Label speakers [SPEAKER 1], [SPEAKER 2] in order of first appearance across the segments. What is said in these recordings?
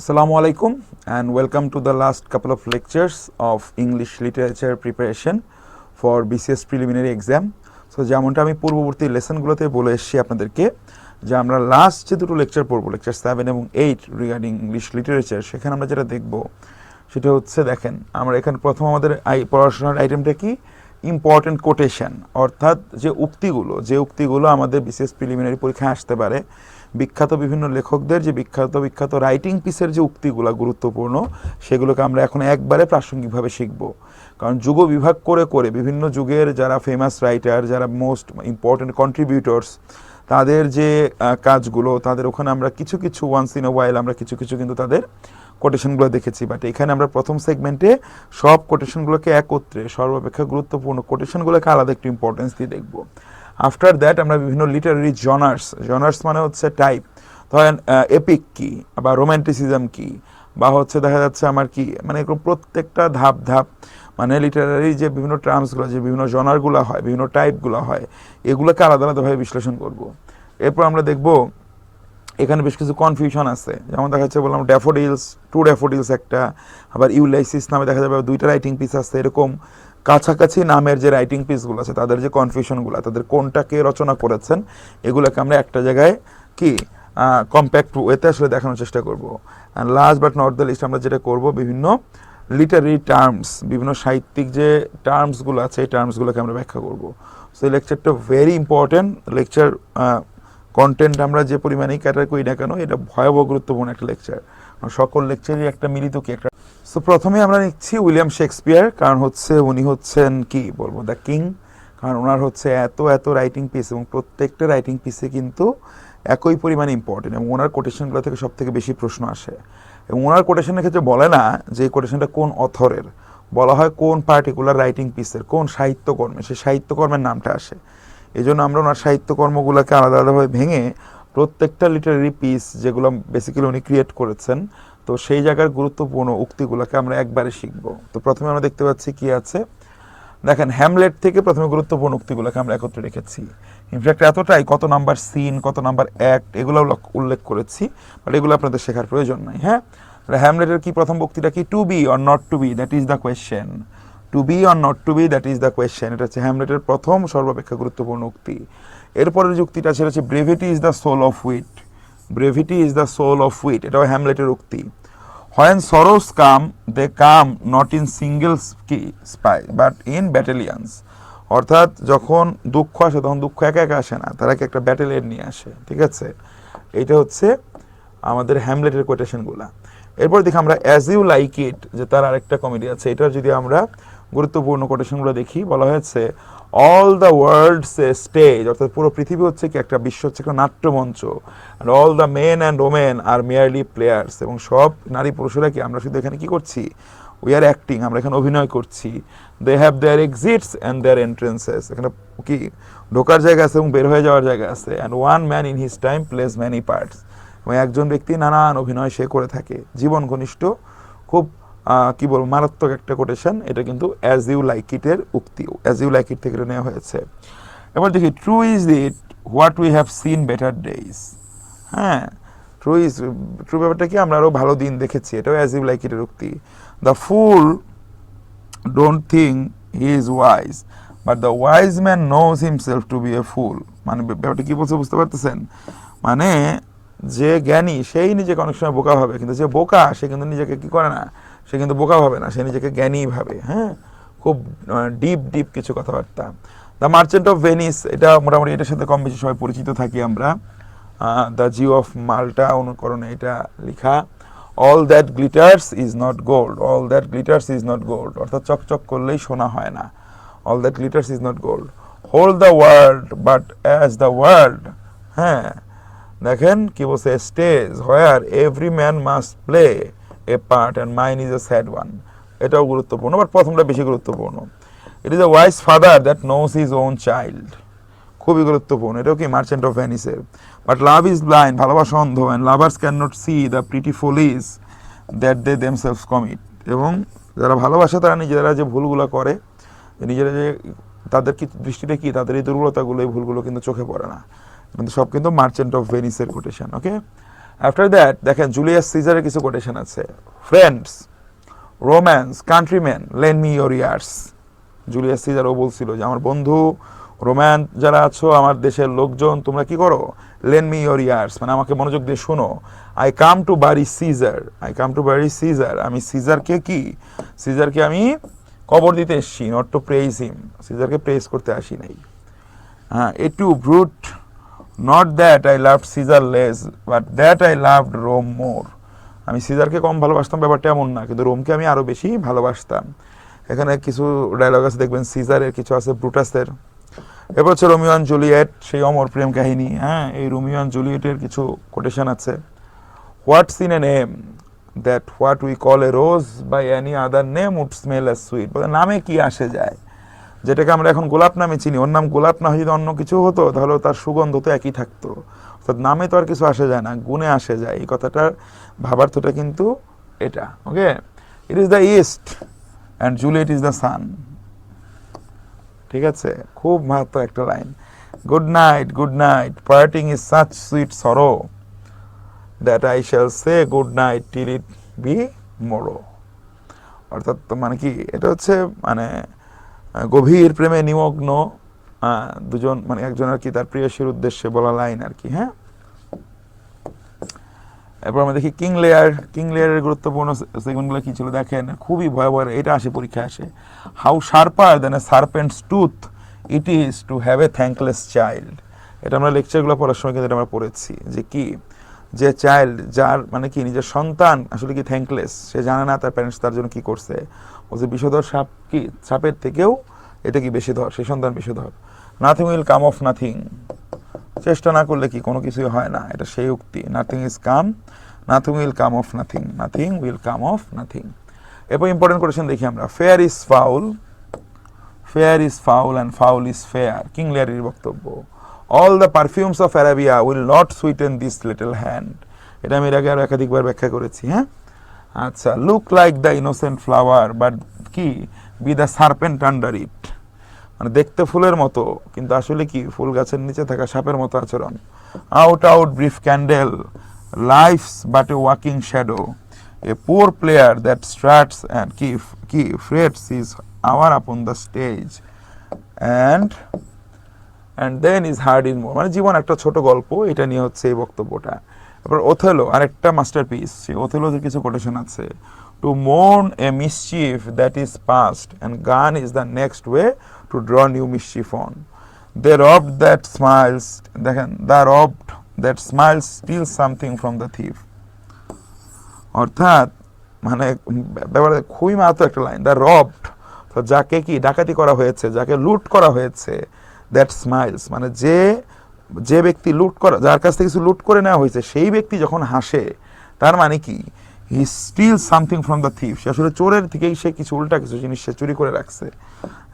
[SPEAKER 1] Assalamu alaikum and welcome to the last couple of lectures of English literature preparation for BCS preliminary exam. So যেমনটা আমি পূর্ববর্তী লেসনগুলোতে বলে এসেছি আপনাদেরকে, যে আমরা লাস্ট যে দুটো লেকচার পড়ব লেকচার সেভেন এবং এইট রিগার্ডিং ইংলিশ লিটারেচার সেখানে আমরা যেটা দেখব সেটা হচ্ছে দেখেন, আমরা এখানে প্রথম আমাদের আই- পড়াশোনার আইটেমটা কি ইম্পর্টেন্ট কোটেশন অর্থাৎ যে উক্তিগুলো যে উক্তিগুলো আমাদের বিশেষ প্রিলিমিনারি পরীক্ষায় আসতে পারে বিখ্যাত বিভিন্ন লেখকদের যে বিখ্যাত বিখ্যাত রাইটিং পিসের যে উক্তিগুলো গুরুত্বপূর্ণ, সেগুলোকে আমরা এখন একবারে প্রাসঙ্গিকভাবে শিখব। কারণ যুগ বিভাগ করে করে বিভিন্ন যুগের যারা ফেমাস রাইটার যারা মোস্ট ইম্পর্টেন্ট কন্ট্রিবিউটর্স তাদের যে কাজগুলো, তাদের ওখানে আমরা কিছু কিছু ওয়ান্স ইন ওয়াইল আমরা কিছু কিছু কিন্তু তাদের কোটেশনগুলো দেখেছি। বাট এখানে আমরা প্রথম সেগমেন্টে সব কোটেশনগুলোকে একত্রে সর্বাপেক্ষা গুরুত্বপূর্ণ কোটেশনগুলোকে আলাদা একটু ইম্পর্টেন্স দিয়ে দেখব। আফটার দ্যাট আমরা বিভিন্ন লিটারারি জনার্স জনার্স মানে হচ্ছে টাইপ ধরেন এপিক কি বা রোম্যান্টিসিজম কি বা হচ্ছে দেখা যাচ্ছে আমার কি মানে এরকম প্রত্যেকটা ধাপ ধাপ মানে লিটারারি যে বিভিন্ন টার্মসগুলো যে বিভিন্ন জনারগুলো হয়, বিভিন্ন টাইপগুলো হয়, এগুলোকে আলাদা আলাদাভাবে বিশ্লেষণ করব। এরপর আমরা দেখব এখানে বেশ কিছু কনফিউশন আছে। যেমন দেখা যাচ্ছে বললাম ড্যাফোডিলস টু ড্যাফোডিলস একটা, আবার ইউলাইসিস নামে দেখা যাবে দুইটা রাইটিং পিস আছে, এরকম। কাছাকাছি নামের যে রাইটিং পিসগুলো আছে, তাদের যে কনফিউশনগুলো তাদের কোনটাকে রচনা করেছেন, এগুলোকে আমরা একটা জায়গায় কি কম্প্যাক্ট ওয়েতে আসলে দেখানোর চেষ্টা করব। And last but not the least আমরা যেটা করব, বিভিন্ন লিটারি টার্মস বিভিন্ন সাহিত্যিক যে টার্মসগুলো আছে, এই টার্মসগুলোকে আমরা ব্যাখ্যা করব। সো এই লেকচারটা ভেরি ইম্পর্টেন্ট লেকচার কন্টেন্ট আমরা যে পরিমাণেই ক্যাটার করি না কেন, এটা ভয়াবহ গুরুত্বপূর্ণ একটা লেকচার সকল লেকচারই একটা মিলিত কি, একটা সো প্রথমে আমরা নিচ্ছি উইলিয়াম শেক্সপিয়ার, কারণ হচ্ছে উনি হচ্ছেন কি বলব, দ্য কিং। কারণ ওনার হচ্ছে এত এত রাইটিং পিস এবং প্রত্যেকটা রাইটিং পিসে কিন্তু একই পরিমাণে ইম্পর্টেন্ট এবং ওনার কোটেশনগুলো থেকে সব থেকে বেশি প্রশ্ন আসে। এবং ওনার কোটেশনের ক্ষেত্রে বলে না যে কোটেশনটা কোন অথরের। বলা হয় কোন পার্টিকুলার রাইটিং পিসের কোন সাহিত্যকর্মে সেই সাহিত্যকর্মের নামটা আসে। এই জন্য আমরা ওনার সাহিত্যকর্মগুলোকে আলাদা আলাদাভাবে ভেঙে প্রত্যেকটা লিটারারি পিস যেগুলো বেসিক্যালি উনি ক্রিয়েট করেছেন তো সেই জায়গার গুরুত্বপূর্ণ উক্তিগুলোকে আমরা একবারে শিখব। তো প্রথমে আমরা দেখতে পাচ্ছি কি আছে? দেখেন হ্যামলেট থেকে প্রথমে গুরুত্বপূর্ণ উক্তিগুলোকে আমরা একত্রে রেখেছি। ইনফ্যাক্ট এতটাই, কত নাম্বার সিন কত নাম্বার অ্যাক্ট এগুলো উল্লেখ করেছি বাট এগুলো আপনাদের শেখার প্রয়োজন নাই হ্যাঁ? হ্যামলেটের কি প্রথম বক্তিটা কি? To be or not to be that is the question to be or not to be that is the question এটা হচ্ছে হ্যামলেটের প্রথম সর্বাপেক্ষা গুরুত্বপূর্ণ উক্তি। এরপরের যে উক্তিটা সেটা হচ্ছে brevity is the soul of wit brevity is the soul of wit এটাও হ্যামলেটের উক্তি। When sorrows come they come not in singles কি স্পাই বাট ইন ব্যাটালিয়ান্স অর্থাৎ যখন দুঃখ আসে, তখন দুঃখ একা একা আসে না, তারা কি একটা ব্যাটালিয়ন নিয়ে আসে, ঠিক আছে? এইটা হচ্ছে আমাদের হ্যামলেটের কোটেশনগুলা এরপর দেখি আমরা অ্যাজ ইউ লাইক ইট যে তার আরেকটা কমেডি আছে, এটার যদি আমরা গুরুত্বপূর্ণ কোটেশনগুলো দেখি, বলা হয়েছে all the world's a stage অর্থাৎ পুরো পৃথিবী হচ্ছে কি একটা বিশ্ব, হচ্ছে একটা নাট্যমঞ্চ। And all the men and women are merely players এবং সব নারী পুরুষেরা কি, আমরা শুধু এখানে কি করছি? উই আর অ্যাক্টিং আমরা এখানে অভিনয় করছি। They have their exits and their entrances এখানে কি, ঢোকার জায়গা আছে এবং বের হয়ে যাওয়ার জায়গা আছে। And one man in his time plays many parts এবং একজন ব্যক্তি নানান অভিনয় সে করে থাকে। জীবন ঘনিষ্ঠ, খুব কি বলব, মারাত্মক একটা কোটেশন এটা কিন্তু অ্যাজ ইউ লাইক ইটের উক্তি অ্যাজ ইউ লাইক ইট থেকে নেওয়া হয়েছে। এবার দেখি true is it what we have seen better days হ্যাঁ ট্রু ইজ ট্রু ব্যাপারটা কি, আমরা আরও ভালো দিন দেখেছি। এটাও অ্যাজ ইউ লাইক ইটের উক্তি। The fool don't think he is wise but the wise man knows himself to be a fool মানে ব্যাপারটা কি বলছে বুঝতে পারতেছেন? মানে যে জ্ঞানী, সেই নিজেকে অনেক সময় বোকা ভাবে, কিন্তু যে বোকা, সে কিন্তু নিজেকে কি করে না? সে কিন্তু বোকা ভাবে না, সে নিজেকে জ্ঞানী ভাবে হ্যাঁ? খুব ডিপ ডিপ কিছু কথাবার্তা। দ্য মার্চেন্ট অফ ভেনিস এটা মোটামুটি এটার সাথে কম বেশি সবাই পরিচিত থাকি আমরা। দ্য জিও অফ মাল্টা অনুকরণে এটা লেখা all that glitters is not gold all that glitters is not gold অর্থাৎ চকচক করলেই শোনা হয় না। All that glitters is not gold hold the world but as the world হ্যাঁ? দেখেন কি বলছে stage where every man must play a part and mine is a sad one এটাও গুরুত্বপূর্ণ বাট প্রথমটা বেশি গুরুত্বপূর্ণ। It is a wise father that knows his own child খুবই গুরুত্বপূর্ণ, এটাও কি মার্চেন্ট অফ ভ্যানিসের বাট লাভ ইজ ব্লাইন্ড ভালোবাসা অন্ধ and lovers can not see the pretty follies that they them self commit এবং যারা ভালোবাসে, তারা নিজেরা যে ভুলগুলো করে, নিজেরা যে, তাদের কি, দৃষ্টিতে কি, তাদের এই দুর্বলতাগুলো, এই ভুলগুলো কিন্তু চোখে পড়ে না। কিন্তু সব কিন্তু মার্চেন্ট অফ ভেনিসের কোটেশন ওকে আফটার দ্যাট দেখেন জুলিয়াস সিজারের কিছু কোটেশন আছে। Friends Romans countrymen lend me your ears Julius সিজারও বলছিল যে, আমার বন্ধু রোম্যান যারা আছো, আমার দেশের লোকজন, তোমরা কি করো? লেন মি ইয়োর ইয়ার্স মানে আমাকে মনোযোগ দিয়ে শোনো। I come to bury Caesar I come to bury Caesar আমি সিজারকে কি? সিজারকে আমি কবর দিতে এসছি নট টু প্রেইজ হিম সিজারকে প্রেইজ করতে আসি নাই। হ্যাঁ et tu Brute not that I love Caesar less but that I love Rome more আমি সিজারকে কম ভালোবাসতাম, ব্যাপারটা এমন না, কিন্তু রোমকে আমি আরও বেশি ভালোবাসতাম। এখানে কিছু ডায়লগ আছে, দেখবেন সিজারের কিছু আছে ব্রুটাসের এরপর হচ্ছে রোমিও জুলিয়েট সেই অমর প্রেম কাহিনী হ্যাঁ? এই রোমিও অ্যান্ড জুলিয়েটের কিছু কোটেশন আছে। What's in a name that what we call a rose by any other name would smell a sweet নামে কি আসে যায়? যেটাকে আমরা এখন গোলাপ নামে চিনি, ওর নাম গোলাপ না যদি অন্য কিছু হতো, তাহলে তার সুগন্ধ তো একই থাকতো। অর্থাৎ নামে তো আর কিছু আসে যায় না, গুণে আসে যায়। এই কথাটার ভাবার্থটা কিন্তু এটা, okay? It is the east and Juliet is the sun ঠিক আছে? খুব মারাত্মক একটা line good night good night parting is such sweet sorrow that I shall say good night till it be morrow অর্থাৎ মানে কি? এটা হচ্ছে মানে গভীর প্রেমে নিমগ্ন দুজন মানে একজন আর কি তার প্রিয়সীর উদ্দেশ্যে বলা লাইন আর কি হ্যাঁ? এরপর আমরা দেখি কিং লেয়ার, কিং লেয়ারের গুরুত্বপূর্ণ সেগুনগুলো কি ছিল দেখেন? খুবই ভয়াবহ, এটা আসে পরীক্ষা আসে। How sharper than a serpent's tooth it is to have a thankless child এটা আমরা লেকচারগুলো পড়ার সময় কিন্তু আমরা পড়েছি, যে কি? যে চাইল্ড যার মানে কি, নিজের সন্তান আসলে কি থ্যাঙ্কলেস সে জানে না তার প্যারেন্টস তার জন্য কি করছে। যে বিষধর সাপ কি, সাপের থেকেও এটা কি বেশি ধর সেই সন্তান বেশি ধর nothing will come of nothing চেষ্টা না করলে কি কোনো কিছুই হয় না? এটা সেই উক্তি। Nothing is come nothing will come of nothing nothing will come of nothing এরপর ইম্পর্টেন্ট কোয়েশ্চেন দেখি আমরা। Fair is foul fair is foul and foul is fair king লেয়ারির বক্তব্য। All the perfumes of Arabia will not sweeten this little hand এটা আমি এর আগে আরও একাধিকবার ব্যাখ্যা করেছি হ্যাঁ? আচ্ছা look like the innocent flower but কি? Be the serpent under it মানে দেখতে ফুলের মতো, কিন্তু আসলে কি? ফুল গাছের নিচে থাকা সাপের মতো আচরণ। Out out brief candle life's but a walking shadow a poor player that struts and কি কি frets is hour upon the stage and and then is heard in more মানে জীবন একটা ছোট গল্প, এটা নিয়ে হচ্ছে এই বক্তব্যটা। তারপর ওথেলো আরেকটা মাস্টারপিস সেই ওথেলোদের কিছু কোটেশন আছে। To mourn a mischief that is past and gone is the next way to draw new mischief on the rob that smiles দেখেন the rob that smiles steal something from the thief অর্থাৎ মানে ব্যাপারে খুবই মাত্র একটা line the robbed যাকে কি ডাকাতি করা হয়েছে, যাকে লুট করা হয়েছে দ্যাট স্মাইলস মানে যে যে ব্যক্তি লুট করা, যার কাছ থেকে কিছু লুট করে নেওয়া হয়েছে, সেই ব্যক্তি যখন হাসে, তার মানে কি? He steal something from the thief সে আসলে চোরের থেকেই সে কিছু উল্টা কিছু জিনিস সে চুরি করে রাখছে।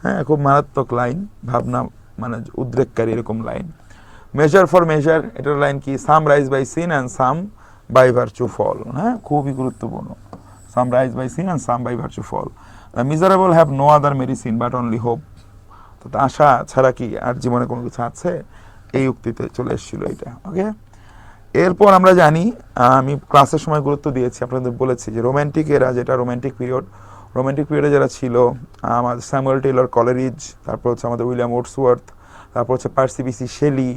[SPEAKER 1] হ্যাঁ খুব মারাত্মক লাইন ভাবনা মানে উদ্রেককারী এরকম লাইন মেজার ফর মেজার এটার লাইন কি? Some rise by sin and some by virtue fall হ্যাঁ খুবই গুরুত্বপূর্ণ। Some rise by sin and some by virtue fall miserable have no other medicine but only hope তা আশা ছাড়া কি আর জীবনে কোনো কিছু আছে? এই উক্তিতে চলে এসেছিল এটা ওকে এরপর আমরা জানি আমি ক্লাসের সময় গুরুত্ব দিয়েছি, আপনাদের বলেছি যে রোম্যান্টিক এরা যেটা রোম্যান্টিক পিরিয়ড রোম্যান্টিক পিরিয়ডে যারা ছিল আমাদের স্যামুয়েল টেলর কলেরিজ, তারপর হচ্ছে আমাদের উইলিয়াম ওটসওয়ার্থ তারপর হচ্ছে পার্সিবিসি শেলি,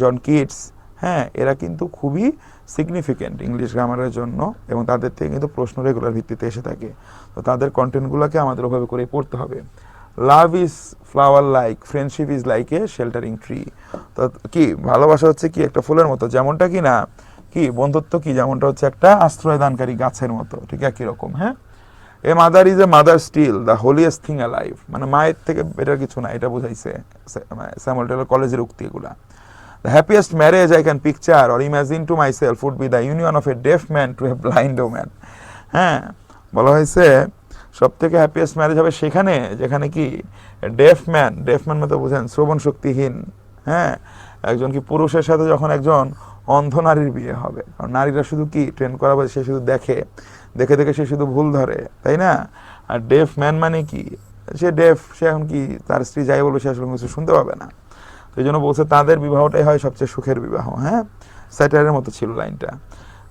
[SPEAKER 1] জন কিটস হ্যাঁ এরা কিন্তু খুবই সিগনিফিকেন্ট ইংলিশ গ্রামারের জন্য এবং তাদের থেকে কিন্তু প্রশ্ন রেগুলার ভিত্তিতে এসে থাকে। তো তাদের কন্টেন্টগুলোকে আমাদের ওভাবে করে পড়তে হবে। Love is flower like friendship is like a sheltering tree তো কি, ভালোবাসা হচ্ছে কি একটা ফুলের মতো? যেমনটা কি না, কি বন্ধুত্ব কি? যেমনটা হচ্ছে একটা আশ্রয়দানকারী গাছের মতো, ঠিক একই রকম হ্যাঁ? A mother is a mother still the holiest thing alive মানে মায়ের থেকে বেটার কিছু না, এটা বুঝাইছে স্যামুয়েল টেলর কলেজের উক্তি এগুলা। The happiest marriage I can picture or imagine to myself would be the union of a deaf man to a blind man হ্যাঁ? বলা হয়েছে সব থেকে হ্যাপিয়েস্ট ম্যারেজ হবে সেখানে, যেখানে কি ডেফ ম্যান ডেফ ম্যান মতো বুঝেন শ্রবণ শক্তিহীন হ্যাঁ? একজন কি পুরুষের সাথে যখন একজন অন্ধ নারীর বিয়ে হবে, কারণ নারীরা শুধু কি ট্রেন করা সে শুধু দেখে দেখে দেখে সে শুধু ভুল ধরে, তাই না? আর ডেফ ম্যান মানে কি? সে ডেফ সে এখন কি তার স্ত্রী যাই বলবে সে আসলে কিছু শুনতে পাবে না। তো এই জন্য বলছে তাদের বিবাহটাই হয় সবচেয়ে সুখের বিবাহ হ্যাঁ? স্যাটারের মতো ছিল লাইনটা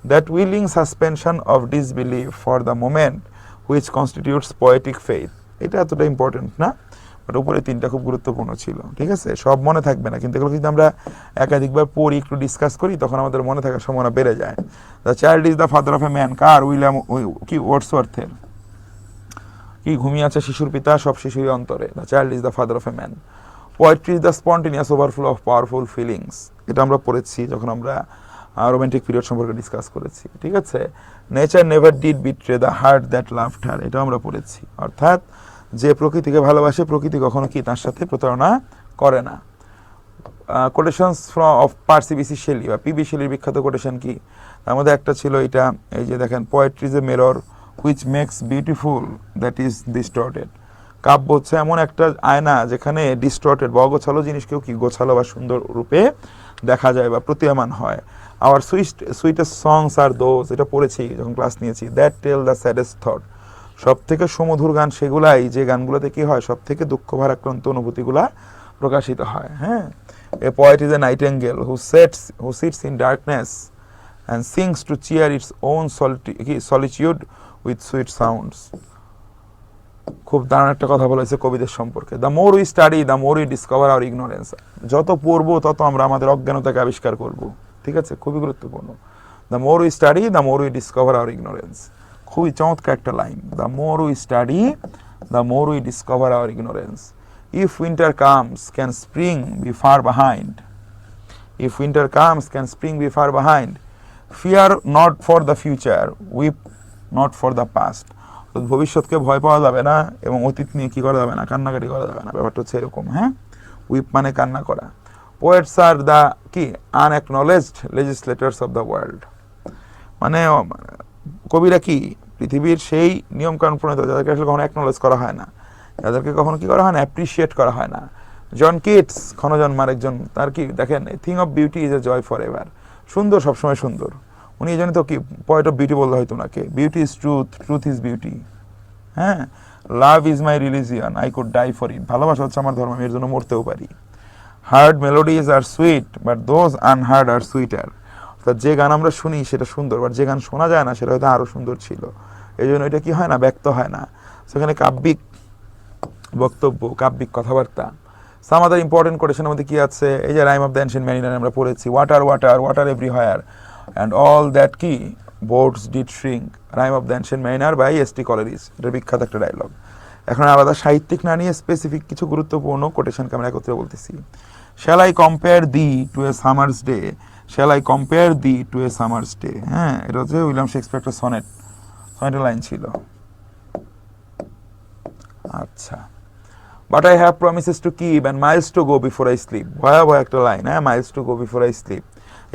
[SPEAKER 1] that willing suspension of disbelief for the moment which constitutes poetic faith এটা এতটা ইম্পর্টেন্ট না বাট উপরে তিনটা খুব গুরুত্বপূর্ণ ছিল, ঠিক আছে? সব মনে থাকবে না, কিন্তু এগুলো যদি আমরা একাধিকবার পড়ি, একটু ডিসকাস করি, তখন আমাদের মনে থাকার সম্ভাবনা বেড়ে যায়। The child is the father of a man car? William কি, ওয়ার্ডসওয়ার্থের। কি, ঘুমিয়ে আছে শিশুর পিতা? সব শিশুরই অন্তরে। The child is the father of a man poetry is the spontaneous overflow of powerful feelings এটা আমরা পড়েছি যখন আমরা রোমান্টিক পিরিয়ড সম্পর্কে ডিসকাস করেছি, ঠিক আছে? Nature never did betray the heart that loved her এটা আমরা পড়েছি। অর্থাৎ যে প্রকৃতিকে ভালোবাসে, প্রকৃতি কখনো কি তার সাথে প্রতারণা করে না। Quotations from of Percy Bysshe Shelley বা পিবি শেলির বিখ্যাত কোটেশন কি? তার মধ্যে একটা ছিল এটা, এই যে দেখেন poetry a mirror which makes beautiful that is distorted কাব্য হচ্ছে এমন একটা আয়না যেখানে ডিস্টর্টেড বা অগোছালো জিনিসকেও কি গোছালো বা সুন্দর রূপে দেখা যায় বা প্রতীয়মান হয়। Our sweet sweetest songs are those এটা পড়েছি, যখন ক্লাস নিয়েছি that tell the saddest thought সব থেকে সুমধুর গান সেগুলাই, যে গানগুলোতে কি হয় সব থেকে দুঃখ ভারাক্রান্ত অনুভূতিগুলা প্রকাশিত হয় হ্যাঁ? A poet is a nightingale who sets who sits in darkness and sings to cheer its own solitude with sweet sounds খুব দারুণ একটা কথা বলেছে কবিদের সম্পর্কে। The more we study the more we discover our ignorance যত পড়ব, তত আমরা আমাদের অজ্ঞানতাকে আবিষ্কার করব। ঠিক আছে? খুবই গুরুত্বপূর্ণ। The more we study the more we discover our ignorance খুবই চমৎকার একটা line the more we study the more we discover our ignorance if winter comes can spring be far behind if winter comes can spring be far behind fear not for the future weep not for the past ভবিষ্যৎকে ভয় পাওয়া যাবে না এবং অতীত নিয়ে কি করা যাবে না? কান্নাকাটি করা যাবে না। ব্যাপারটা হচ্ছে এরকম হ্যাঁ? উইপ মানে কান্না করা। পোয়েটস আর দ্য কি unacknowledged legislators of the world মানে কবিরা কি? পৃথিবীর সেই নিয়ম কানুন প্রণীত, যাদেরকে আসলে কখনো অ্যাকনোলেজ করা হয় না। যাদেরকে কখনো কি করা হয় না? অ্যাপ্রিসিয়েট করা হয় না। জন কিটস ক্ষণজন্মার একজন, তার কি, দেখেন thing of beauty is a joy for ever সুন্দর, সবসময় সুন্দর। উনি এই জন্য তো কি পয়েন্ট অফ বিউটি বলতে হয়তো ওনাকে beauty is truth truth is beauty হ্যাঁ? Love is my religion I could die for it ভালোবাসা হচ্ছে আমার ধর্ম, আমি এর জন্য মরতেও পারি। Heard melodies are sweet, but those unheard are sweeter. অর্থাৎ যে গান আমরা শুনি সেটা সুন্দর, বাট যে গান শোনা যায় না সেটা হয়তো আরও সুন্দর ছিল। এই জন্য এটা কি হয় না? ব্যক্ত হয় না। সেখানে কাব্যিক বক্তব্য, কাব্যিক কথাবার্তা। সাম আদার ইম্পর্টেন্ট কোটেশনের মধ্যে কি আছে? এই যে rime of the ancient mariner আমরা পড়েছি water water water everywhere and all that কি boards did shrink rime of the ancient mariner by S T Coleridge এটা বিখ্যাত একটা ডায়লগ এখন আলাদা সাহিত্যিক না নিয়ে স্পেসিফিক কিছু গুরুত্বপূর্ণ কোটেশনকে আমরা একত্রে বলতেছি। Shall I compare thee to a summer's day shall I compare thee to a summer's day হ্যাঁ এটা হচ্ছে উইলিয়াম শেক্সপিয়ার একটা সনেট। সনেটের লাইন ছিল। আচ্ছা। But I have promises to keep and miles to go before I sleep ভয়াবহ একটা line হ্যাঁ miles to go before I sleep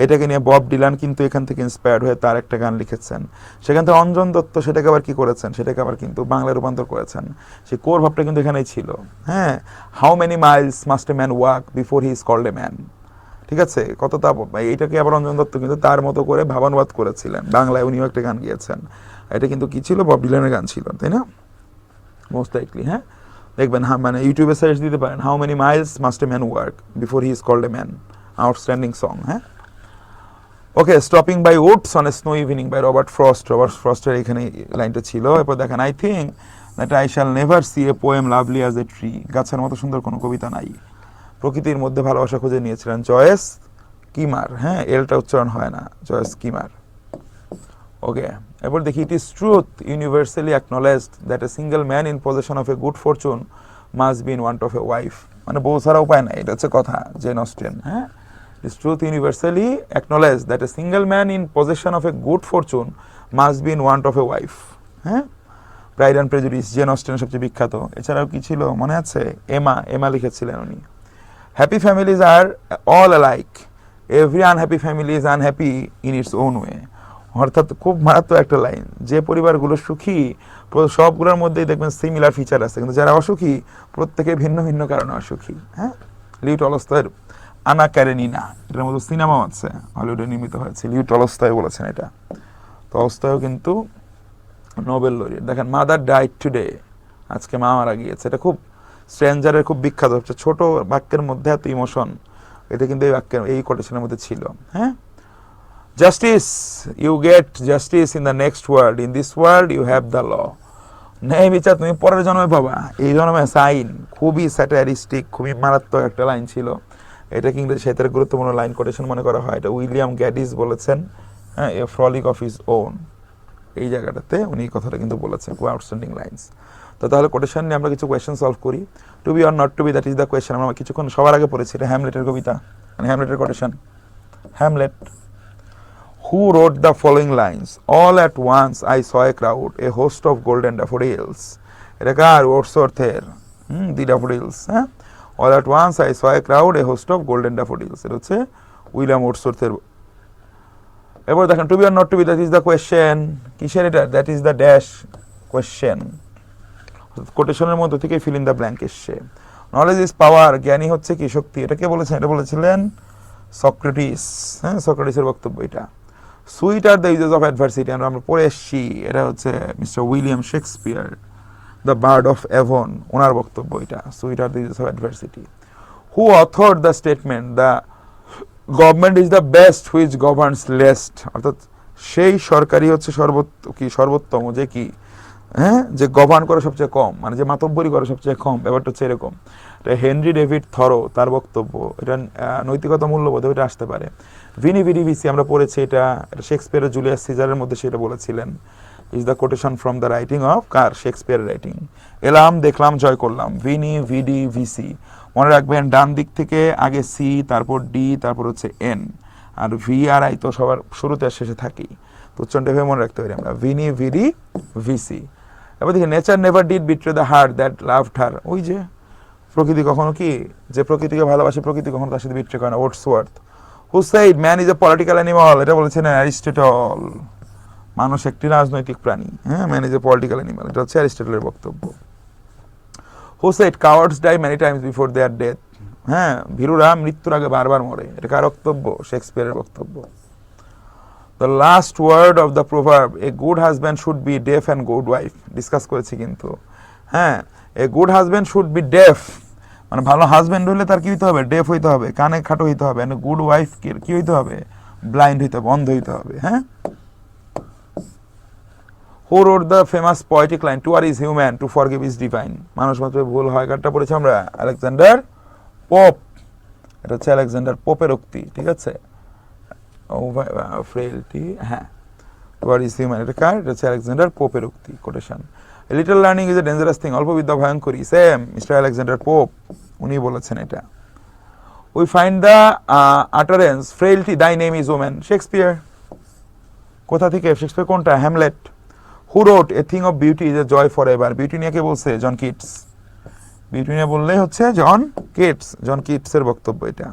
[SPEAKER 1] এটাকে নিয়ে বব ডিলান কিন্তু এখান থেকে ইন্সপায়ার্ড হয়ে তার একটা গান লিখেছেন। সেখান থেকে অঞ্জন দত্ত সেটাকে আবার কি করেছেন? সেটাকে আবার কিন্তু বাংলায় রূপান্তর করেছেন। সেই কোর ভাবটা কিন্তু এখানেই ছিল। হ্যাঁ how many miles must a man walk before he is called a man ঠিক আছে? কত তা এইটাকে আবার অঞ্জন দত্ত কিন্তু তার মতো করে ভাবানুবাদ করেছিলেন। বাংলায় উনিও একটা গান গিয়েছেন। এটা কিন্তু কি ছিল? বব ডিলানের গান ছিল, তাই না? মোস্ট লাইকলি হ্যাঁ? দেখবেন হ্যাঁ মানে ইউটিউবে সার্চ দিতে পারেন how many miles must a man work before he is called a man outstanding song হ্যাঁ? Okay stopping by woods on snow evening by Robert Frost Robert ফ্রস্টের এখানে লাইনটা ছিল। এরপর দেখেন I think that I shall never see a poem lovely as a tree গাছের মতো সুন্দর কোনো কবিতা নাই। প্রকৃতির মধ্যে ভালোবাসা খুঁজে নিয়েছিলেন জয়েস কিমার। হ্যাঁ এলটা উচ্চারণ হয় না, জয়েস কিমার। ওকে এরপর দেখি it is truth universally acknowledged that a single man in position of a good fortune must be in want of a wife মানে বউ ছাড়া উপায় নাই, এটা হচ্ছে কথা জেন অস্টেন হ্যাঁ? Is truth universally acknowledge that a single man in position of a good fortune must be in want of a wife হ্যাঁ? Pride and prejudice Jane Austen সবচেয়ে বিখ্যাত। এছাড়াও কি ছিল মনে আছে? এমা এমা লিখেছিলেন উনি। Happy families are all alike every unhappy family is unhappy in its own way অর্থাৎ খুব মারাত্মক একটা লাইন যে পরিবারগুলো সুখী সবগুলোর মধ্যেই দেখবেন সিমিলার ফিচার আছে। কিন্তু যারা অসুখী, প্রত্যেকে ভিন্ন ভিন্ন কারণে অসুখী হ্যাঁ? লিউ টলস্তয়ের আনা ক্যারেনিনা এটার মতো সিনেমাও আছে, হলিউডে নির্মিত হয়েছে। লিউ টলস্তয় বলেছেন এটা। টলস্তয়ও কিন্তু নোবেল লরিয়েট দেখেন, মাদার ডাইট টুডে, আজকে মা মারা গিয়েছে। এটা খুব স্ট্রেঞ্জারের খুব বিখ্যাত, হচ্ছে ছোট বাক্যের মধ্যে এত ইমোশন এটা কিন্তু এই বাক্যের, এই কোটেশনের মধ্যে ছিল হ্যাঁ? Justice, you get justice in the next world. In this world you have the law. ন্যায় বিচার, তুমি পরের জন্মে পাবা। এই জন্মে সাইন, খুবই স্যাটারিস্টিক, খুবই মারাত্মক একটা লাইন ছিল। এটাকে ইংরেজি সাহিত্যের গুরুত্বপূর্ণ লাইন কোটেশন মনে করা হয়? এটা উইলিয়াম গ্যাডিস বলেছেন হ্যাঁ a frolic of his own এই জায়গাটাতে উনি এই কথাটা কিন্তু বলেছেন আউটস্ট্যান্ডিং লাইন্স তো তাহলে কোটেশন নিয়ে আমরা কিছু কোয়েশ্চেন সলভ করি। To be or not to be that is the question আমরা কিছুক্ষণ সবার আগে পড়েছি, এটা হ্যামলেটের কবিতা মানে হ্যামলেটের quotation Hamlet who wrote the following lines all at once I saw a crowd a host of golden daffodils এটা কার? ওটসর্থের হুম, দি ড্যাফোডিলস হ্যাঁ? All at once I saw crowd a host of golden daffodils এটা হচ্ছে William ওটসর্থের এবার দেখেন to be or not to be that is the question কিসের এটা? That is the dash question কোটেশনের মধ্যে থেকে ফিল ইন দ্য ব্ল্যাঙ্ক এসছে। নলেজ ইজ পাওয়ার জ্ঞানী হচ্ছে কি শক্তি? এটা কে বলেছেন? এটা বলেছিলেন সক্রেটিস। হ্যাঁ সক্রেটিসের বক্তব্য এটা। Sweet are the uses of adversity আমরা পড়ে এসছি। এটা হচ্ছে mister William Shakespeare. The bard of Avon ওনার বক্তব্য এটা sweet are uses of adversity who author the statement the government is the best which governs least অর্থাৎ সেই সরকারি হচ্ছে সর্বোত্ত কি, সর্বোত্তম, যে কি? হ্যাঁ? যে গভর্ন করে সবচেয়ে কম মানে যে মাতব্বরি করে সবচেয়ে কম, ব্যাপারটা হচ্ছে এরকম। এটা হেনরি ডেভিড থরো, তার বক্তব্য, এটা নৈতিকতা মূল্যবোধ, এটা আসতে পারে। ভিনি ভিনি ভিসি, আমরা পড়েছি এটা শেক্সপিয়ারের, জুলিয়াস সিজারের মধ্যে সেটা বলেছিলেন। Is the quotation from the writing of car Shakespeare writing এলাম, দেখলাম, জয় করলাম। ভিনি ভিডি ভিসি মনে রাখবেন, ডান দিক থেকে আগে সি তারপর ডি তারপর হচ্ছে N R V R I তো সবার শুরুতে আর শেষে থাকি তো উচ্চারণটা ভেবে মনে রাখতে পারি আমরা। ভিনি ভিডি ভিসি এবার দেখি nature never did betray the heart that loved her ওই যে, প্রকৃতি কখনো কি, যে প্রকৃতিকে ভালোবাসে, প্রকৃতি কখনো তার সাথে বিট্রে করে না। Wordsworth who said man is a political animal এটা বলেছেন অ্যারিস্টটল। মানুষ একটি রাজনৈতিক প্রাণী হ্যাঁ man is a political animal এটা হচ্ছে অ্যারিস্টটলের বক্তব্য। Who said cowards die many times before their death হ্যাঁ ভীরুরা মৃত্যুর আগে বারবার মরে। এটা কার বক্তব্য? শেক্সপিয়ারের বক্তব্য। The last word of the proverb a good husband should be deaf and good wife discuss করেছি কিন্তু। হ্যাঁ a good husband should be deaf মানে ভালো হাজব্যান্ড হলে তার কি হইতে হবে? ডেফ হইতে হবে, কানে খাটো হইতে হবে গুড ওয়াইফ কি হইতে হবে? ব্লাইন্ড হইতে হবে অন্ধ হইতে হবে হ্যাঁ? Who wrote the famous poetic line to err is human to forgive is divine মানুষ মাত্র ভুল হয়, কারটা পড়েছি আমরা। আলেকজান্ডার পোপ এটা হচ্ছে আলেকজান্ডার পোপের উক্তি, ঠিক আছে? ফ্রেলটি হ্যাঁ। টু আর ইজ হিউম্যান এটা কার? এটা হচ্ছে আলেকজান্ডার পোপের উক্তি quotation little learning is a dangerous thing অল্প বিদ্যা ভয়ঙ্করী সেম মিস্টার আলেকজান্ডার পোপ উনি বলেছেন এটা। We find the utterance frailty thy name is woman Shakespeare কোথা থেকে? শেক্সপিয়ার কোনটা? Hamlet who wrote a thing of beauty is a joy for ever beauty নিয়ে কে বলছে? জন কিটস বিউটি নিয়ে বললেই হচ্ছে জন কিটস জন কিটসের বক্তব্য এটা।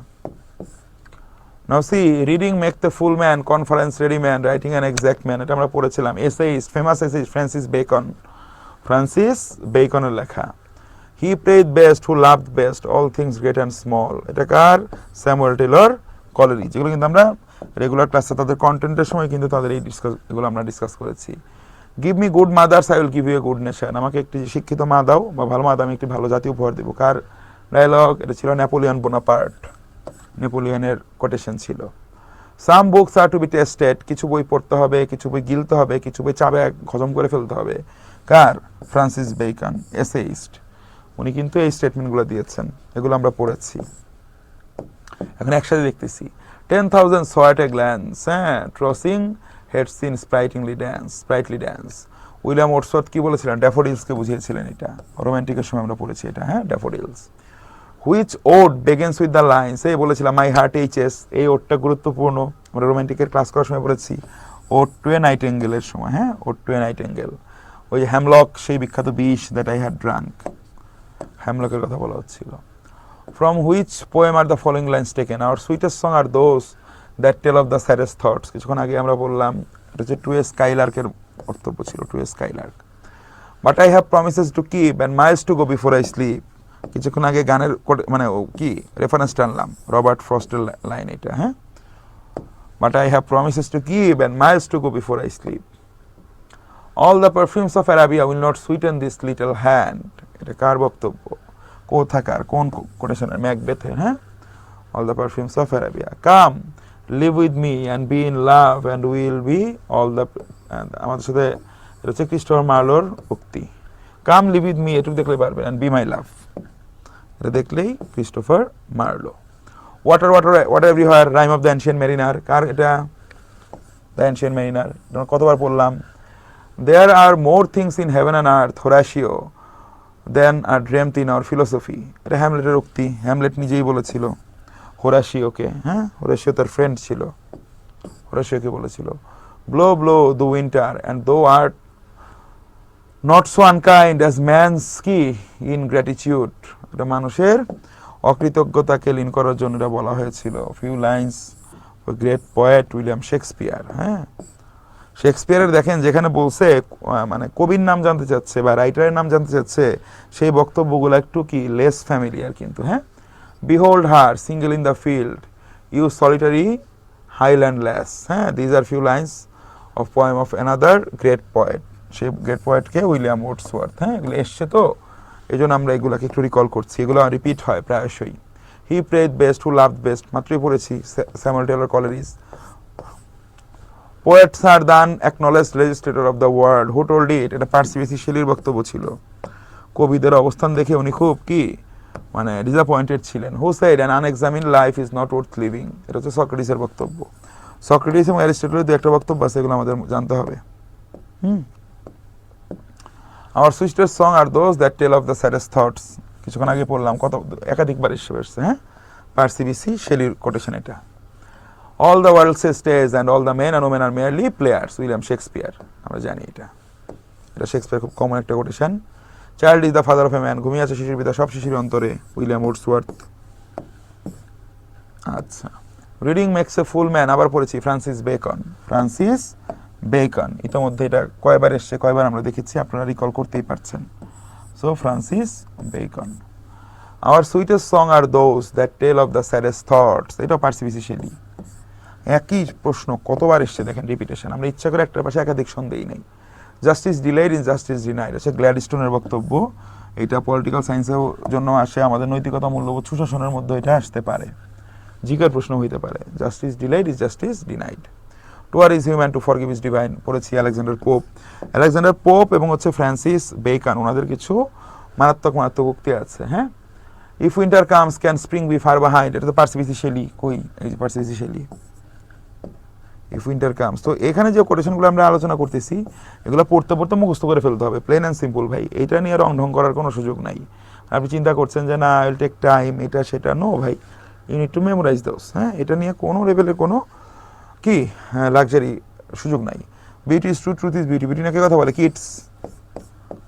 [SPEAKER 1] Now see reading make the full man conference ready man writing an exact man এটা আমরা পড়েছিলাম। Essays famous essays Francis Bacon Francis বেকনের লেখা। He prayed best who love best all things great and small এটা কার? Samuel Taylor colliery যেগুলো কিন্তু আমরা regular ক্লাসে তাদের কন্টেন্টের সময় কিন্তু তাদের এই ডিসকাস এগুলো আমরা ডিসকাস করেছি। Give me good mothers I will give you a good nation আমাকে একটি শিক্ষিত মা দাও বা ভালো মা দাও, আমি একটি ভালো জাতি উপহার দেবো। কার ডায়লগ এটা ছিল নেপোলিয়ন বোনাপার্ট নেপোলিয়নের কোটেশন ছিল। Some books are to be tested কিছু বই পড়তে হবে, কিছু বই গিলতে হবে, কিছু বই চাবে, হজম করে ফেলতে হবে। কার? ফ্রান্সিস বেকন এসেইস্ট উনি কিন্তু এই স্টেটমেন্টগুলো দিয়েছেন। এগুলো আমরা পড়েছি। এখন একসাথে দেখতেছি। Ten thousand saw I at a glance হ্যাঁ tossing heads in sprightly dance sprightly dance William Wordsworth কি বলেছিলেন? ড্যাফোডিলসকে বুঝিয়েছিলেন এটা। রোমান্টিকের সময় আমরা পড়েছি এটা হ্যাঁ? Daffodils which ode begins with the lines এই বলেছিলাম মাই হার্ট এইচ এস এই ওটটা গুরুত্বপূর্ণ। আমরা রোমান্টিকের ক্লাস করার সময় পড়েছি। ওড টু এ নাইট অ্যাঙ্গেলের সময় হ্যাঁ? Ode to a nightingale ওই হ্যামলক সেই বিখ্যাত বিষ দ্যাট আই হ্যাড ড্রাঙ্ক হ্যামলকের কথা বলা হচ্ছিল। From which poem are the following lines taken our sweetest song are those that tell of the saddest thoughts কিছুক্ষণ আগে আমরা বললাম, এটা হচ্ছে টু এ স্কাইলার্কের বক্তব্য ছিল to a skylark but I have promises to keep and miles to go before I sleep কিছুক্ষণ আগে গানের মানে ও কি রেফারেন্স টানলাম, রবার্ট ফ্রস্টের লাইন এটা হ্যাঁ? But I have promises to keep and miles to go before I sleep all the perfumes of Arabia will not sweeten this little hand এটা কার বক্তব্য? কোথাকার? কোন কোটেশনের ম্যাকবেথের হ্যাঁ? All the perfumes of Arabia come live with me and be in love and will be all the আমাদের সাথে এটা হচ্ছে ক্রিস্টোফার মার্লোর উক্তি। কাম লিভ উইথ মি এটুকু দেখলে পারবেন অ্যান্ড বি মাই লাভ এটা দেখলেই Christopher Marlowe water water water everywhere rime of the ancient mariner কার এটা? দ্য অ্যানশিয়ান মেরিনার কতবার পড়লাম। There are more things in heaven and earth Horatio than are dreamt in our philosophy এটা হ্যামলেটের উক্তি। Hamlet নিজেই বলেছিল। হোরাশিওকে হ্যাঁ? হোরাশিও তার ফ্রেন্ড ছিল। হোরাশিওকে বলেছিল blow blow the winter and thou art not so unkind as man's কি ইন গ্র্যাটিচিউড এটা মানুষের অকৃতজ্ঞতাকে লিন করার জন্য এটা বলা হয়েছিল। Few lines great poet William Shakespeare হ্যাঁ? শেক্সপিয়ারের দেখেন, যেখানে বলছে মানে কবির নাম জানতে চাচ্ছে বা রাইটারের নাম জানতে চাচ্ছে, সেই বক্তব্যগুলো একটু কি লেস ফ্যামিলিয়ার কিন্তু হ্যাঁ? Behold her single in the field you solitary highland lass হ্যাঁ these are few lines of poem of another great poet সেই গ্রেট পয়েটকে উইলিয়াম ওটসওয়ার্থ হ্যাঁ? এগুলো এসছে তো? এই জন্য আমরা এগুলোকে একটু রিকল করছি। এগুলো রিপিট হয় প্রায়শই। He prayed best who love best মাত্রই পড়েছি Samuel Taylor Coleridge poets are than acknowledge legislator of the world who told it এটা পার্সিবিসি শেলির বক্তব্য ছিল। কবিদের অবস্থান দেখে উনি খুব কি? মানে ডিসঅ্যাপয়েন্টেড ছিলেন। Who said an unexamined life is not worth living এটা হচ্ছে সক্রেটিসের বক্তব্য। সক্রেটিস এবং অ্যারিস্টটলের দু একটা বক্তব্য আছে, এগুলো আমাদের জানতে হবে। হুম। আমার sweetest song are those that tell of the saddest thoughts কিছুক্ষণ আগে পড়লাম, কত, একাধিকবার এসে এসছে হ্যাঁ? পার্সিবিসি শেলির কোটেশন এটা। All the world stage and all the men and women are merely players William Shakespeare আমরা জানি এটা। এটা শেক্সপিয়ার খুব কমন একটা quotation child is the father of a man ঘুমিয়ে আছে শিশুর পিতা সব শিশুর অন্তরে। উইলিয়াম উডসওয়ার্থ আচ্ছা। Reading makes a full man আবার পড়েছি। ফ্রান্সিস বেকন ফ্রান্সিস বেকন ইতিমধ্যে এটা কয়বার এসছে, কয়বার আমরা দেখেছি, আপনারা রিকল করতেই পারছেন। So Francis Bacon our sweetest song are those that tell of the saddest thoughts এটাও পার্সিবিসি শেলি একই প্রশ্ন কতবার এসছে, দেখেন রিপিটেশন আমরা ইচ্ছা করে একটার পাশে একাধিক সন্দেহই নেই। Justice delayed in justice denied হচ্ছে গ্ল্যাডস্টোনের বক্তব্য। এটা পলিটিক্যাল সায়েন্সের জন্য আসে, আমাদের নৈতিকতা মূল্যবোধ সুশাসনের মধ্যে এটা আসতে পারে। জিকার প্রশ্ন হইতে পারে justice delayed is justice denied err is human to forgive is divine পড়েছি আলেকজান্ডার পোপ আলেকজান্ডার পোপ এবং হচ্ছে ফ্রান্সিস বেকান ওনাদের কিছু মারাত্মক মারাত্মক উক্তি আছে হ্যাঁ? If winter comes can spring be far behind এটা তো পার্সিবিসি শেলি কই? এই যে শেলি ইফ উইন্টার কামস তো এখানে যে কোটেশনগুলো আমরা আলোচনা করতেছি, এগুলো পড়তে পড়তে মুখস্থ করে ফেলতে হবে প্লেন অ্যান্ড সিম্পল ভাই। এটা নিয়ে রং ঢং করার কোনো সুযোগ নাই। আপনি চিন্তা করছেন যে, না উইল টেক টাইম এটা, সেটা। নো ভাই you need to memorize those হ্যাঁ? এটা নিয়ে কোনো লেভেলের কোনো কি লাক্সারি সুযোগ নাই। Beauty is true truth is beauty beauty নাকি কথা বলে? কিডস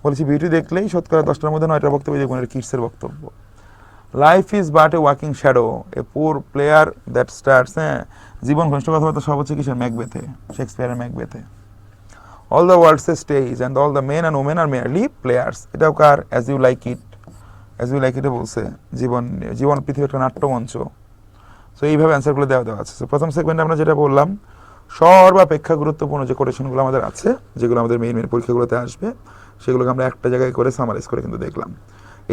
[SPEAKER 1] বলেছি বিউটি দেখলেই শতকরা দশটার মধ্যে নয়টা বক্তব্য এটা কিডসের বক্তব্য। Life is but a walking shadow a poor player that starts হ্যাঁ জীবন ঘনিষ্ঠ কথাবার্তা সব হচ্ছে কিসের ম্যাকবেথে? শেক্সপিয়ারের ম্যাকবেথে। All the world's a stage and all the men and women are merely players এটাও কার? As you like it as you like ইটে বলছে জীবন জীবন পৃথিবীর একটা নাট্যমঞ্চ সো এইভাবে অ্যান্সারগুলো দেওয়া দেওয়া আছে। So, প্রথম সেগমেন্টে আমরা যেটা বললাম সর্বাপেক্ষা গুরুত্বপূর্ণ যে কোটেশনগুলো আমাদের আছে যেগুলো আমাদের মেইন মেইন পরীক্ষাগুলোতে আসবে সেগুলোকে আমরা একটা জায়গায় করে সামারাইজ করে কিন্তু দেখলাম।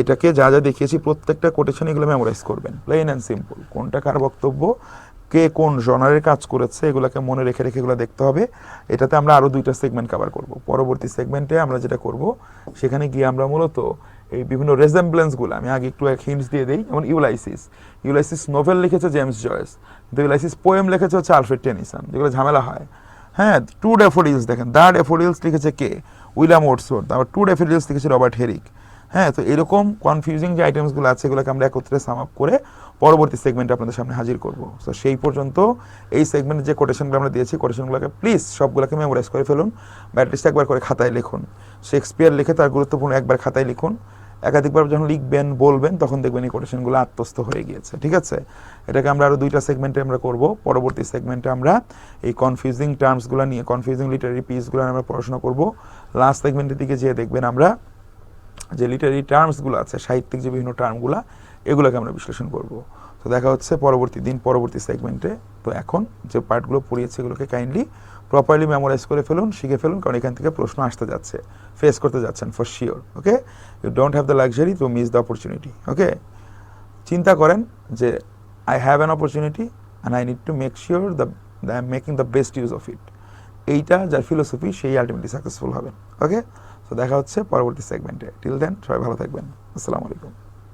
[SPEAKER 1] এটাকে যা যা দেখিয়েছি, প্রত্যেকটা কোটেশন এগুলো মেমোরাইজ করবেন। প্লেন অ্যান্ড সিম্পল কোনটা কার বক্তব্য, কে কোন জনারের কাজ করেছে, এগুলোকে মনে রেখে রেখে এগুলো দেখতে হবে। এটাতে আমরা আরও দুইটা সেগমেন্ট কভার করব। পরবর্তী সেগমেন্টে আমরা যেটা করব, সেখানে গিয়ে আমরা মূলত এই বিভিন্ন রেজেম্বলেন্সগুলো আমি আগে একটু এক হিন্টস দিয়ে দিই, যেমন ইউলাইসিস ইউলাইসিস নোভেল লিখেছে জেমস জয়েস কিন্তু ইউলাইসিস পোয়েম লিখেছে হচ্ছে আলফ্রেড টেনিসন যেগুলো ঝামেলা হয়। হ্যাঁ টু ডেফোডিলস দেখেন। দ্য ডেফোডিলস লিখেছে কে? উইলাম ওটসওয়ার্থ আবার টু ডেফোডিলস লিখেছে রবার্ট হেরিক হ্যাঁ তো এরকম কনফিউজিং যে আইটেমসগুলো আছে, এগুলোকে আমরা একত্রে সাম আপ করে পরবর্তী সেগমেন্টে আপনাদের সামনে হাজির করব। তো সেই পর্যন্ত এই সেগমেন্টে যে কোটেশনগুলো আমরা দিয়েছি কোটেশনগুলোকে প্লিজ সবগুলোকে মেমোরাইজ করে ফেলুন বা একবার করে খাতায় লিখুন। শেক্সপিয়ার লিখে তার গুরুত্বপূর্ণ একবার খাতায় লিখুন। একাধিকবার যখন লিখবেন, বলবেন, তখন দেখবেন এই কোটেশনগুলো আত্মস্থ হয়ে গিয়েছে, ঠিক আছে? এটাকে আমরা আরও দুইটা সেগমেন্টে আমরা করব। পরবর্তী সেগমেন্টে আমরা এই কনফিউজিং টার্মসগুলো নিয়ে কনফিউজিং লিটারি পিসগুলো আমরা পড়াশোনা করব। লাস্ট সেগমেন্টের দিকে যেয়ে দেখবেন আমরা যে লিটারি টার্মসগুলো আছে, সাহিত্যিক যে বিভিন্ন টার্মগুলো এগুলোকে আমরা বিশ্লেষণ করব। তো দেখা হচ্ছে পরবর্তী দিন, পরবর্তী সেগমেন্টে তো এখন যে পার্টগুলো পড়িয়েছে এগুলোকে কাইন্ডলি প্রপারলি মেমোরাইজ করে ফেলুন, শিখে ফেলুন, কারণ এখান থেকে প্রশ্ন আসতে যাচ্ছে ফেস করতে যাচ্ছেন for sure okay you don't have the luxury to miss the opportunity okay চিন্তা করেন যে I have an opportunity and I need to make sure the I am making the best use of it এইটা, যার philosophy সেই ultimately successful হবেন okay so দেখা হচ্ছে পরবর্তী সেগমেন্টে টিল দেন সবাই ভালো থাকবেন। আসসালামু আলাইকুম।